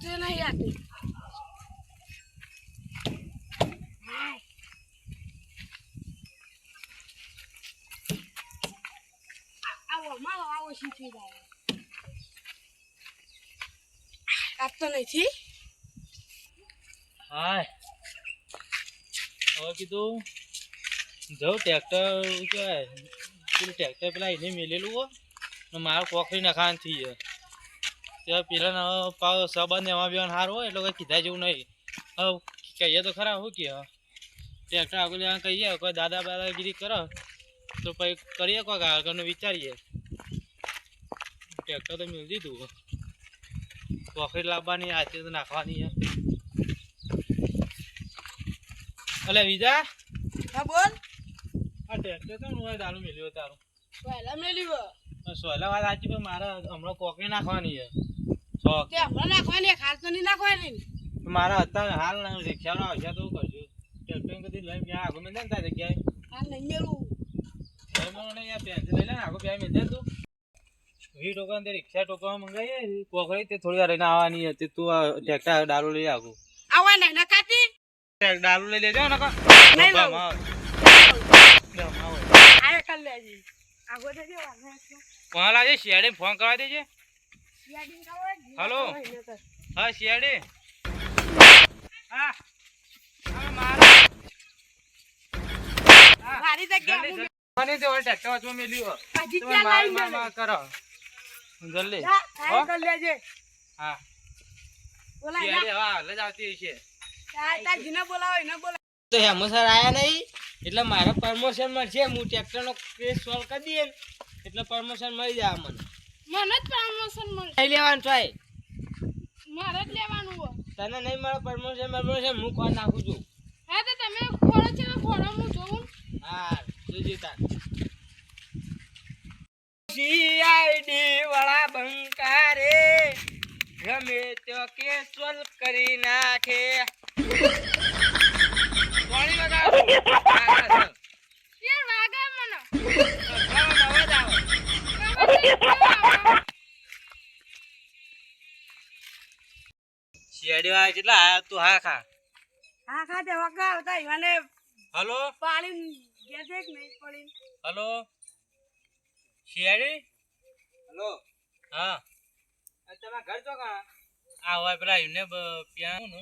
આવતું નહીં આતું આવો મારો આવો શીખી જાય આપતો નથી હાય હવે કીધું જવું ટ્રેક્ટર કહેવાય પેલું ટ્રેક્ટર પેલા એને મેલેલું હો ને મારે કોકરી નખાવાનું થઈ જાય ત્યાં પેલા પાવ સંબંધ એમાં બેવાનું સારું હોય એટલે કંઈ કીધા જેવું નહીં. હવે કહીએ તો ખરા શું કે ટ્રેક્ટર આગળ કહીએ કોઈ દાદા દાદાગીરી કરો તો પછી કરીએ કોઈક આગળનું વિચારીએ. ટ્રેક્ટર તો મેળ દીધું. કોકરી લાવવાની આજે તો નાખવાની અલે વિજા હા બોલ. આ ટ્રેક્ટર કેમ હું દારૂ મેલ્યો તારું? પહેલા મેળ્યું સોલા વાત સાચી પણ મારે હમણાં કોકરી નાખવાની છે. તે નાખવાની ખાલ તો નહીં નાખવાની. મારા અત્યારે હાલ ના રિક્ષાનો આવશે તો કરશું. ટ્રેક્ટર કદી લઈને ક્યાં આગળ મેં ને જગ્યાએ. હાલ નહીં મેળવું યાર પેન્સિલ લઈ લે ને આગળ મેં તું. વી ટોકન તે રિક્ષા ટોકન મંગાવીએ કોકરી તે થોડી વાર રહીને આવવાની હતી. તું આ ટ્રેક્ટર દારૂ લઈ આવું. આવા નહીં દારૂ લઈ લેજો ને નહીં લઉં. આયા કર લેજી આગો તો કોણ લાગે શિયાળે ફોન કરવા દેજે. હલો. હા શિયાળી. હા હા મારી જગ્યા જલ્દી હું જલ્દી. તે ઓલા ટ્રેક્ટર વચમાં મેલ્યું હો. હજી તમે માર માર માર કરો. જલ્દી. જા, કર લેજે. હા. બોલા શિયાળે હા હાલ જ આવતી હશે જીને બોલાવો એને બોલાવો તો હેમસર આયા નહીં? એટલે મારે પરમોશન મળશે હું ટ્રેક્ટરનો કેસ સોલ્વ કરી દઈએ એટલે પ્રમોશન મળી જાય મને. મને જ પ્રમોશન લેવાનું ટ્રાય મારે જ લેવાનું તને નહીં મળે પ્રમોશન પ્રમોશન હું નાખું છું. હા તો તમે ખોડો છે ને હું જોઉં? હા જોજે તાર. સીઆઈડી વાળા બંકારે ગમે તો કે સોલ્વ કરી નાખે. કોણી વગાડો? યાર વાગા મને. અવાજ આવે. શિયાળી વાય કેટલા આયા તું હા ખા. હા ખા તે વગા આવતા ઈવાને હલો? પાણી ગયા છે કે નહીં પડી હલો? શિયાળી? હલો? હા. તમારા ઘર તો કા? આ હોય પેલા એમને પ્યાં ને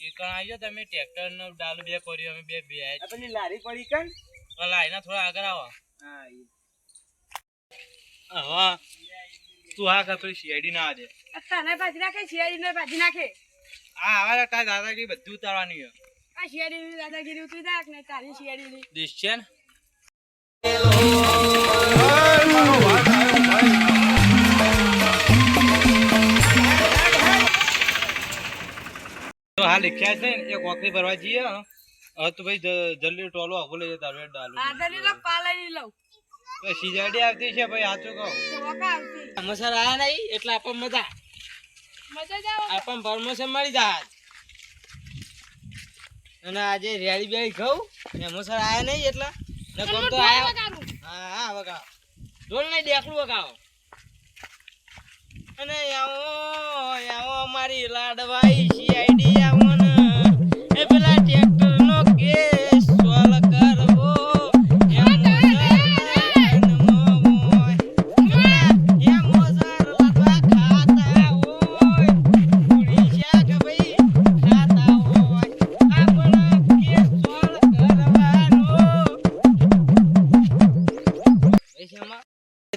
એ કણ આવી તમે ટ્રેક્ટર નો ડાલુ બે કર્યો અમે બે બે આ પેલી લારી પડી કણ પેલા એના થોડા આગળ આવો. હા હા તું હા ખા પેલી શિયાળી ના દે. તને ભાજી નાખે શિયાળી ને ભાજી નાખે. આ આવા તાર દાદાગીરી બધું ઉતારવાની છે. આ શિયાળી દાદાગીરી ઉતરી જાય કે તારી શિયાળી દેશ છે ને? તો હાલ રિક્ષા છે ને એક વખતે ભરવા જઈએ હં. તો ભાઈ જલ્દી ટોલો આગો લઈ જતા રે ડાલુ. આદરી લો પાલાઈ લઉં તો સિજાડી આવતી છે ભાઈ સાચું કહો? આવતી. મસર આયા નહીં એટલે આપણ મજા. જાવ પરમોશન મળી જાય અને આજે રેડી બેડી ખાઉં એમાં સર આયા નહીં એટલા? ને કોમ તો આયા. હા હા વગાવ ઢોલ નહીં દેખલું વગાવ અને આવો આવો મારી લાડવાઈ સીઆઈડી આવો ને એ પેલા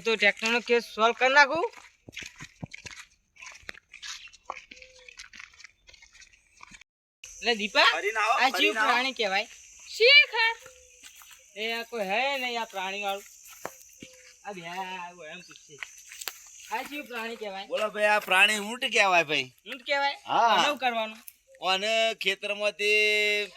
તો ટ્રેક્ટરનો કેસ સોલ્વ કરી નાખું. એટલે દીપા આ જીવ પ્રાણી કહેવાય. શીખર? એ આ કોઈ હે નહીં આ પ્રાણી વાળું આ બે એમ પૂછશે આ જીવ પ્રાણી કહેવાય. બોલો ભાઈ આ પ્રાણી ઊંટ કહેવાય ભાઈ. ઊંટ કહેવાય? હા. આનું કરવાનું? અને ખેતરમાંથી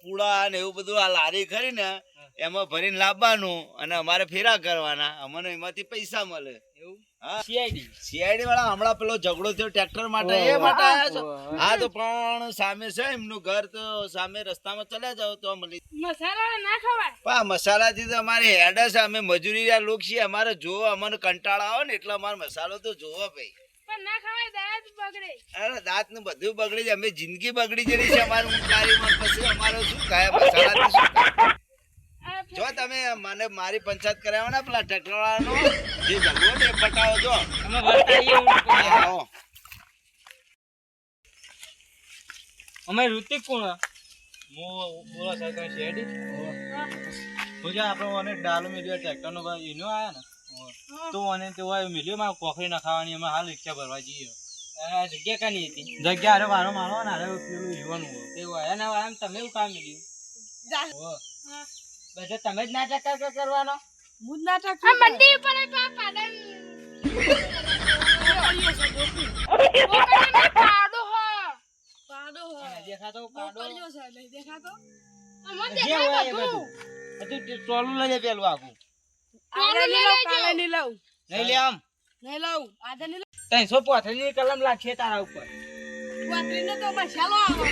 પૂળા ને એવું બધું આ લારી ખરી ને એમાં ભરીને લાવવાનું અને અમારે ફેરા કરવાના. અમને એમાંથી પૈસા મળે. એવું? સીઆઈડી સીઆઈડી વાળા હમણાં પેલો ઝઘડો થયો ટ્રેક્ટર માટે. એ માટે આવ્યા છો? હા તો પણ સામે છે એમનું ઘર તો સામે રસ્તામાં ચલ્યા જાવ તો મળી મસાલા ના ખવાય. પણ મસાલાથી તો અમારે હેડ છે. અમે મજૂરી લોક છીએ. અમારે જોવો અમને કંટાળા આવે ને એટલે અમારે મસાલો તો જોવો ભાઈ. પણ ના ખવાય દાંત બગડે. અરે દાંતનું બધું બગડી જાય. અમે જિંદગી બગડી જઈ છે અમારું ઊંચારીમાં પછી અમારો શું? આ જો તમે મને મારી પંચાયત કરાવો ને પેલા ટ્રેક્ટર વાળાનો જે જગવો ને પટાવો જો. અમે ઋતિક કોણ મો બોલા સાહેબ તમે શેરડી આપણો અને ડાલો મેલ્યો ટ્રેક્ટરનો ભાઈ એનો આયા ને? તો અને તે હોય મેલ્યો મારે કોખરી નખાવાની અમે હાલ રિક્ષા ભરવા જઈએ. જગ્યા કાની હતી? જગ્યા અરે મારો મારો ને અરે પેલું યુવાનું તે હોય ને આમ તમે એવું કામ મળ્યું હા. બધા તમે જ નાટક કર- કરવાનો? આ મંડી ઉપર એ પા પાડન પાડો હો. પાડો હો. દેખાતો છે નહીં દેખાતો? જે હોય બધું. બધું. તે લઈ લે પેલું આખું ટોલું લઈ લેજો. નહીં લે આમ. નહીં લઉં આજે નહીં લઉં. ત્રણસો પોથરીની કલમ લાગશે તારા ઉપર. વાતરીનો તો મસાલો આવે.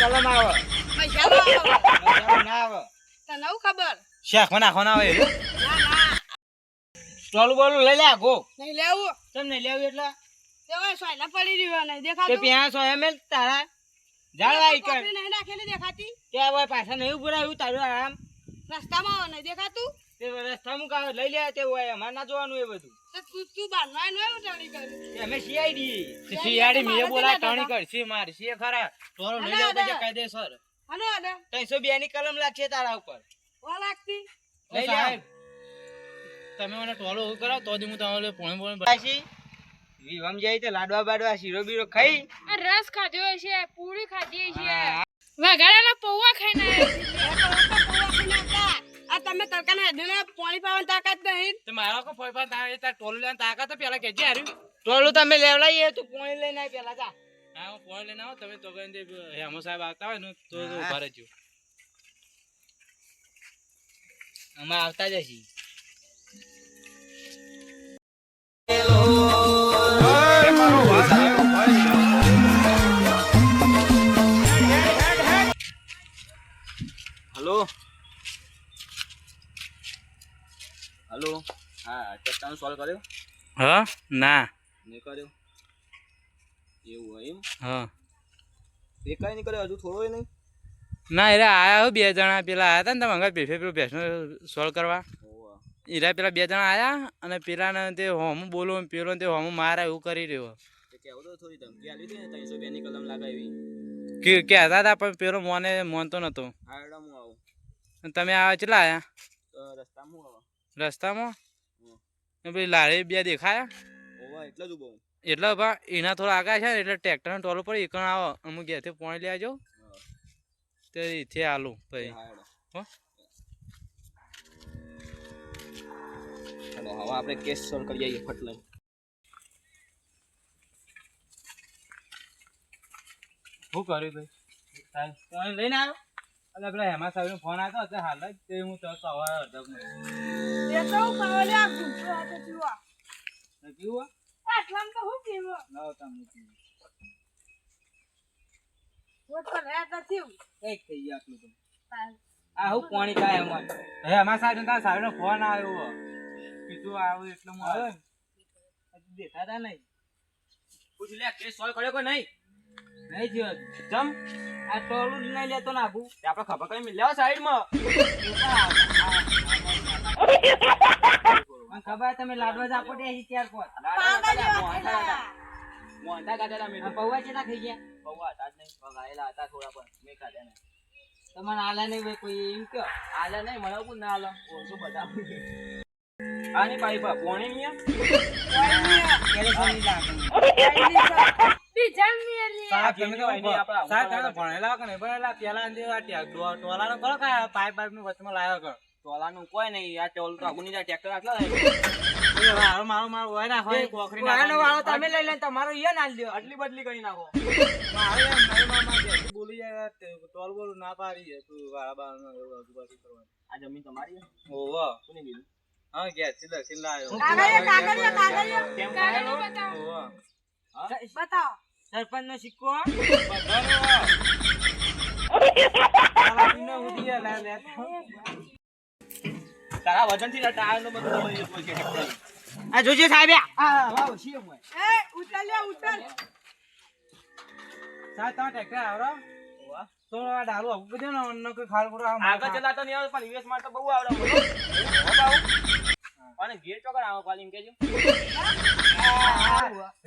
કલમ આવે. મસાલો આવે. ના આવે. તને હું ખબર? શેખ મને આખો ના ના ટોલું બોલું લઈ લે આખો નહીં લેવું? તમને લેવું એટલે? તે સોયલા પડી રહ્યો નહીં દેખાતું પ્યાં સો એમ તારા. જાળવા ઈ કર. નહીં નાખેલી દેખાતી? ત્યાં હોય પાછા નહીં ઉભું રહ્યું તારું આરામ. રસ્તામાં આવે નહીં દેખાતું? તે રસ્તા મુકા લઈ લે તે હોય અમારે ના જોવાનું એ બધું. તું તું ઉટાળી અમે સીઆઈડી મેં બોલા ટણી કરશે મારી સી ખરા. ટોલો લઈ કાયદેસર હનો આડે ત્રણસો બે ની કલમ લાગશે તારા ઉપર. ઓ લાગતી. લઈ લે તમે મને ટોલો ઊભો કરાવ તો જ હું તમારે પોણે પોણે પાછી વિવમ જાય તો લાડવા બાડવા શીરો બીરો ખાઈ. આ રસ ખાધો છે પૂરી ખાધી છે વઘારેલા પૌવા ખાઈને આ તમે તડકાના હેડીને પાણી પાવાની તાકાત નહીં. તો મારા કો ફોઈ પણ તારે તાર ટોલું લેવાનું તાકાત તો પેલા કેજે હાર્યું ટોલું તમે લેવલાઈએ તું પોણી લઈને આય પેલા જા. હા હું લઈને આવો તમે તો કઈ હેમો સાહેબ આવતા હોય ને તો ઊભા રહેજો. અમે આવતા જ છીએ હલો? હલો? હા ટ્રેક્ટર સોલ્વ કર્યો? હા? ના. નહીં કર્યો? એવું હોય એમ? હા. એકાય નહીં કર્યો હજુ થોડો નહીં? ના એરા આયા હો બે જણા પેલા આયા હતા ને તમે અંગત ભેફે પેલું ભેંસનો સોલ્વ કરવા. એરા પેલા બે જણા આયા અને પેલાને તે હોમું બોલો પેલો તે હોમ મારા એવું કરી રહ્યો. કે કહેતા હતા પણ પેલો મોને મોનતો નતો. તમે આવા કેટલા આયા? રસ્તામાં રસ્તામાં? પેલી લારી બે દેખાયા? એટલે જ ઊભો હું. એટલે બા એના થોડા આગળ છે ને એટલે ટ્રેક્ટરનો ટોલો પર એકણ આવો અમુક ઘેરથી પોણી લેવા જાઉં તે એથી આલું પછી. હો? હવે આપણે કેસ સોલ્વ કરી આવીએ ફટલે. શું કર્યું ભાઈ પોણી લઈને આવ્યો? એટલે પેલા હેમા સાહેબનો ફોન આવ્યો હતો હાલ જ તે હું તો સવારે અડધો એ આટલામાં તો હું પીવો લાવો તમે પીવું પર હે થયું કંઈક થઈ ગયું આટલું તો આ હું પાણી કાય એમાં હે અમારા સાહેબ સાહેબનો ફોન આવ્યો કીધું આવ્યું એટલે હું આવ્યો દેખાતા નહીં પૂછ લે કેસ સોલ્વ કર્યો કે નહીં નહીં થયો જમ આ ટોલું નહીં લેતો નાખું આપણે ખબર કઈ મિલ્યા સાઈડમાં ખબર તમે લાડવા જ આપો ત્યાં ત્યાર પર મોંટા કાઢેલા મેં પૌવા ચેલા ખાઈ ગયા? પૌવા હતા જ નહીં પગાયેલા હતા થોડા પણ મેં ખાધા નહીં. તમને આલા નહીં ભાઈ કોઈ એમ કયો આલા નહીં મને કોઈ ના આલો. ઓછું બધા આની પાઇપ પોણી મિયા? બીજા સાહેબ તમે તો સાહેબ તમે ભણેલા કે નહીં? ભણેલા પેલા અંદર ટોલાનો કરો કે પાઇપ પાઇપનું વચમાં લાવ્યો કરો? ટોલાનું કોઈ નહીં આ ટોલ તો આગુની જાય ટ્રેક્ટર આટલા મારો મારો મારો હોય ના હોય કોકરી વાળો વાળો તમે લઈ લઈને તમારો ઈય ના લ્યો આટલી બદલી કરી નાખો. મારે એમ નહીં મામા કે બોલી જાય ટોલ બોલ ના પાડી છે તું વાળા બાળનો એવું આજુબાજુ કરવાનું. આ જમીન તમારી ઓવો કોની લીધી હા ગયા છે દક્ષિણ લાવ્યો કાગળિયા કાગળિયા કાગળિયા. બતાવો. ઓવો બતાવો. સરપંચ નો સિક્કો બધાનો. તારા વજનથી ટાયર નો બધું દબાઈ જતો છે આ જોજો સાહેબ આ. વાવ છીએ એ ઉતર લે ઉતર. સાહેબ તમે ટ્રેક્ટર આવરો તો આ ડાલો આવું બધું ને અન્ન કોઈ ખાડ પૂરો આગળ ચલાતો નહીં આવે પણ યુએસમાં તો બહુ આવડે? અને ગેર ચોકડ આવો ખાલી એમ કેજો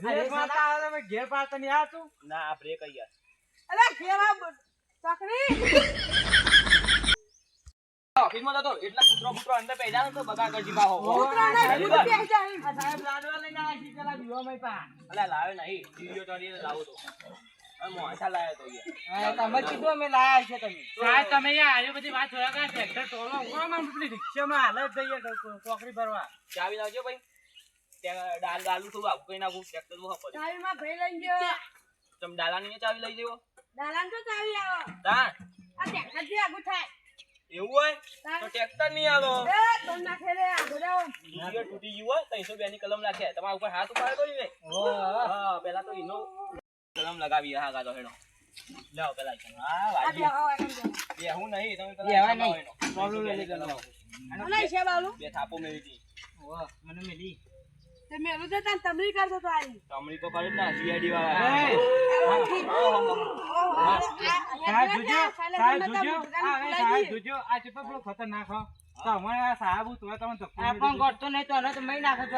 રેસ આવે ઘેર પાડતા નહીં આવતું. ના બ્રેક યાર અરે ઘેરા ચકરી. ઓફિસમાં જતો એટલા કૂતરો કૂતરો અંદર પેજા તો બગા કરજી બાહો કૂતરાને ભૂત બેસી જાય. આ સાહેબ લાડવા લઈને આવ્યા છે પેલા દીવામાં પા અલા લાવે નહીં. ટીવીઓ તો લાવો તો. અને મોહા લાવ્યો તો યાર તમે કીધું અમે લાયા છે તમે. સાહેબ તમે યાર આવી બધી વાત જોયા કા ટ્રેક્ટર ટોલો ઊભો માં પેલી રિક્ષામાં હાલત જઈએ તો કોકરી ભરવા. ચાવી લાવજો ભાઈ. ડાલ ડાલું થોડું આવું કઈ નાખું ટ્રેક્ટરનું હપો ચાવીમાં ભઈ લઈને ગયો. તમે ચાવી લઈ જવો દાલાન તો ચાવી આવો. આ ટ્રેક્ટરથી આગું થાય. એવું હોય? તો ટ્રેક્ટર નહીં આલો એ તોડ નાખે રે, આગળ જાઓ. ટીવીઓ તૂટી ગયું હોય ત્રણસો બે ની કલમ નાખે. તમારા ઉપર હાથ ઉપાડે તો ને હા પેલા તો એનો કલમ લગાવી હા ગાતો હેનો લાવો પેલા હા વાજી બેહો, એકમ બેહો. બે હું નહીં તમે પેલા નહીં. પ્રોબ્લેમ લઈ લેવાનો. અને છે બાલું? બે થાપો હતી મને મિલી. તે મેલું છે તાન તમરી કરતો તો આઈ. તમણી તો કરી ના સીઆઈડી વાળા. સાહેબ જોજો સાહેબ જોજો. આ સાહેબ જોજો. આ ચેટલો પેલો ખતરનાક હો. તમારે આ સાહેબ તો તમે તો આપણ દીધો. નહીં તો એને તો મહી નાખો તો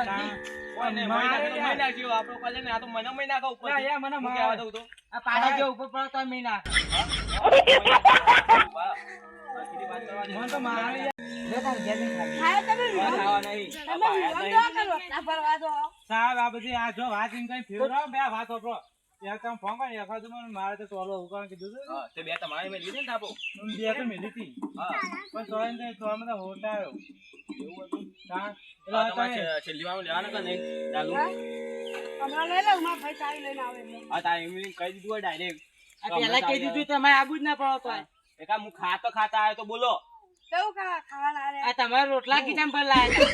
ઓને ઓય નાખો તો નાખજો. આપણો કોલેજ ને આ તો મને મહી નાખો ઉપર યા, યા, મને મારે. દઉં તો. આ પાડા જે ઉપર પડતો તો મહિના મારે. તો કરો, ના ભરવા દો. સાહેબ આ બધી આ જો વાત એમ કઈ ફેરવો બે વાત વાપરો યાર તમે ફોન કરી એકાદ મને મારે તો ટોલો ઉગાડ કીધું તે બે તમારે મેં લીધી ને થાપો. બે તો મેલી હતી પણ તોય ને તોય મને હોટ આવ્યો એવું હતું. તા છેલ્લી વાર લેવાના કે નહીં? ચાલુ. હમણાં લઈ લઉં, મારા ભાઈ ચાવી લઈને આવે એટલે. તારે એમ કહી દીધું હોય direct. કહી દીધું તમારે આબુ જ ના પડો તો એક આ હું ખાતો ખાતા આવ્યો તો બોલો. કેવું ખા- ખાવા આલે? આ તમારા રોટલા કીધા પર લાયા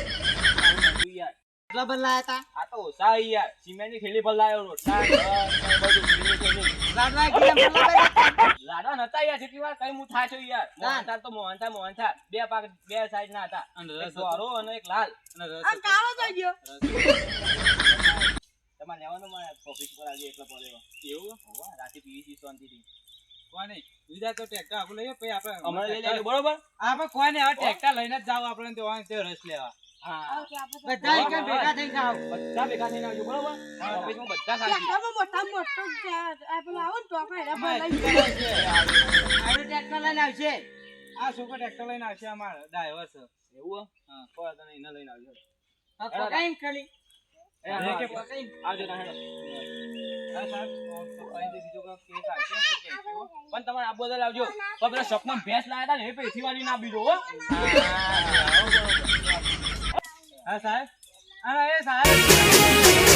આવું યાર. હતા પર લાયા હતા આ તો ઓછા છે યાર. સિમેન્ટની થેલી પર લાયો રોટલા. લાડવા કીધા પર લાયા લાડવા નતા યાર જેટલી વાર કઈ હું થા છું યાર. ના. મોહનથાળ તો મોહનથાળ મોહનથાળ. બે પાક બે સાઈડ ના હતા. અને રસ હતો. અને એક લાલ. આ કાળો થઈ ગયો. તમારે લેવાનો મને પ્રોફિટ પર આજે એટલો પડ્યો. એવું? હોવા રાતે પીવી શાંતિથી. કોને? બીજા તો ટ્રેક્ટર આપણે લઈએ પછી આપણે અમારે લઈ લેજો બરોબર? આપણે કોઈ નહીં ટ્રેક્ટર લઈને જ જાવ આપણે તો તે રસ લેવા. હા. આવશે, બધા એક ભેગા થઈ જાવ બધા ભેગા થઈને આવજો બરોબર? ઓફિસમાં બધા સાથે ટ્રેક્ટરમાં મોટામાં મોટો જ આ પેલો આવો તો આપણે એને અમારે ભરી ટ્રેક્ટર લઈને આવશે આ છોકરો ટ્રેક્ટર લઈને આવશે અમારે ડ્રાઈવર છે એવું હા? કોઈ એને લઈને આવજો. આ પકાઈને ખાલી. પણ તમારે આ બધા લાવજો તો સપના ભેંસ લાયા હતા ને એ પૈસી વાળી ના બીજો હા. સાહેબ. અરે એ સાહેબ.